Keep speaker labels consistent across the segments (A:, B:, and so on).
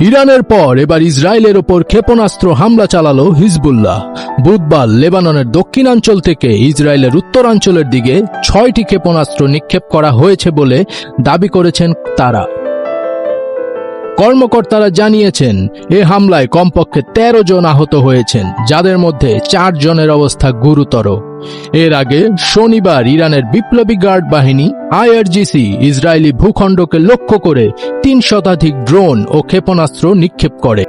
A: ইরানের পর এবার ইসরায়েলের ওপর ক্ষেপণাস্ত্র হামলা চালাল হিজবুল্লাহ। বুধবার লেবাননের দক্ষিণাঞ্চল থেকে ইসরায়েলের উত্তরাঞ্চলের দিকে ছয়টি ক্ষেপণাস্ত্র নিক্ষেপ করা হয়েছে বলে দাবি করেছেন তারা। কর্মকর্তারা জানিয়েছেন, এ হামলায় কমপক্ষে ১৩ জন আহত হয়েছেন, যাদের মধ্যে চার জনের অবস্থা গুরুতর। এর আগে শনিবার ইরানের বিপ্লবী গার্ড বাহিনী, আইআরজিসি, ইসরায়েলি ভূখণ্ডকে লক্ষ্য করে তিন শতাধিক ড্রোন ও ক্ষেপণাস্ত্র নিক্ষেপ করে।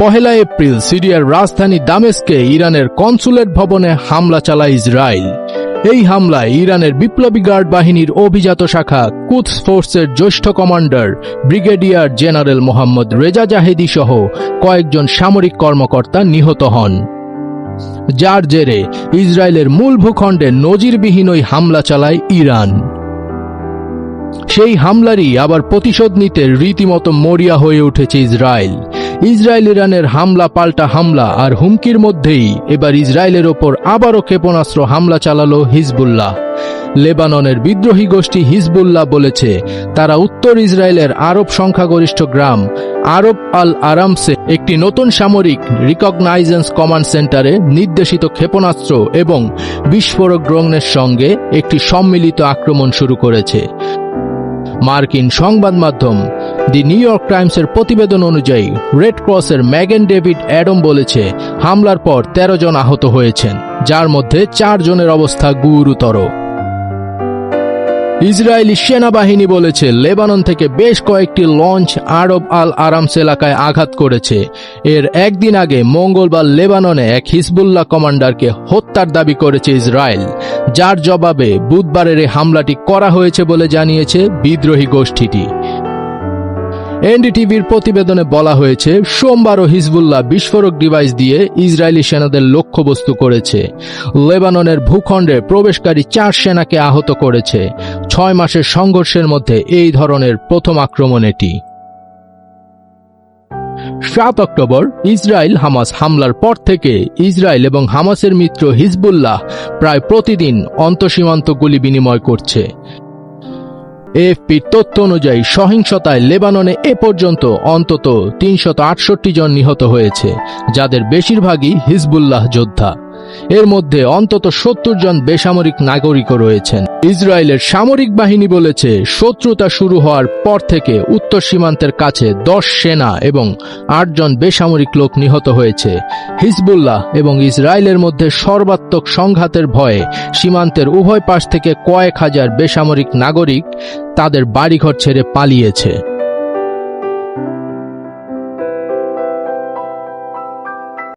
A: পহেলা এপ্রিল সিরিয়ার রাজধানী দামেস্কে ইরানের কনসুলেট ভবনে হামলা চালায় ইসরায়েল। এই হামলায় ইরানের বিপ্লবী গার্ড বাহিনীর অভিজাত শাখা কুদস ফোর্সের জ্যেষ্ঠ commander brigadier general Mohammad Reza Zahedi সহ কয়েকজন সামরিক কর্মকর্তা নিহত হন। যার জেরে ইসরায়েলের মূল ভূখণ্ডে নজিরবিহীন ওই হামলা চালায় ইরান। সেই হামলারই আবার প্রতিশোধ নিতে রীতিমতো মরিয়া হয়ে উঠেছে ইসরায়েল। ইসরায়েল ইরানের হামলা, পাল্টা হামলা আর হুমকির মধ্যেই এবার ইসরায়েলের ওপর আবারও ক্ষেপণাস্ত্র হামলা চালালো হিজবুল্লাহ। লেবাননের বিদ্রোহী গোষ্ঠী হিজবুল্লাহ বলেছে, তারা উত্তর ইসরায়েলের আরব সংখ্যাগরিষ্ঠ গ্রাম আরব আল আরামসে একটি নতুন সামরিক রিকগনাইজেন্স কমান্ড সেন্টারে নির্দেশিত ক্ষেপণাস্ত্র এবং বিস্ফোরক ড্রোনের সঙ্গে একটি সম্মিলিত আক্রমণ শুরু করেছে। মার্কিন সংবাদ মাধ্যম দি নিউ ইয়র্ক টাইমসের প্রতিবেদন অনুযায়ী, রেড ক্রসের ম্যাগেন ডেভিড অ্যাডম বলেছে, হামলার পর ১৩ জন আহত হয়েছেন, যার মধ্যে চার জনের অবস্থা গুরুতর। ইসরায়েলি সেনাবাহিনী বলেছে, লেবানন থেকে বেশ কয়েকটি লঞ্চ আরব আল আরামস এলাকায় আঘাত করেছে। এর একদিন আগে মঙ্গলবার লেবাননে এক হিজবুল্লাহ কমান্ডারকে হত্যার দাবি করেছে ইসরায়েল, যার জবাবে বুধবারের এই হামলাটি করা হয়েছে বলে জানিয়েছে বিদ্রোহী গোষ্ঠীটি। এনডিটিভির প্রতিবেদনে বলা হয়েছে, সোমবারও হিজবুল্লাহ বিস্ফোরক ডিভাইস দিয়ে ইসরায়েলি সেনাদের লক্ষ্যবস্তু করেছে। লেবাননের ভূখণ্ডে প্রবেশকারী চার সেনাকে আহত করেছে। ছয় মাসের সংঘর্ষের মধ্যে এই ধরনের প্রথম আক্রমণ এটি। সাত অক্টোবর, ইসরায়েল হামাস হামলার পর থেকে ইসরায়েল এবং হামাসের মিত্র হিজবুল্লাহ প্রায় প্রতিদিন অন্তঃসীমান্ত গুলি বিনিময় করছে। এএফপির তথ্য অনুযায়ী সহিংসতায় লেবাননে এ পর্যন্ত অন্তত তিনশত জন নিহত হয়েছে, যাদের বেশিরভাগই হিজবুল্লাহ যোদ্ধা। এর মধ্যে অন্তত সত্তর জন বেসামরিক নাগরিকও রয়েছেন। ইসরায়েলের সামরিক বাহিনী বলেছে, শত্রুতা শুরু হওয়ার পর থেকে উত্তর সীমান্তের কাছে দশ সেনা এবং আটজন বেসামরিক লোক নিহত হয়েছে। হিজবুল্লাহ এবং ইসরায়েলের মধ্যে সর্বাত্মক সংঘাতের ভয়ে সীমান্তের উভয় পাশ থেকে কয়েক হাজার বেসামরিক নাগরিক তাদের বাড়িঘর ছেড়ে পালিয়েছে।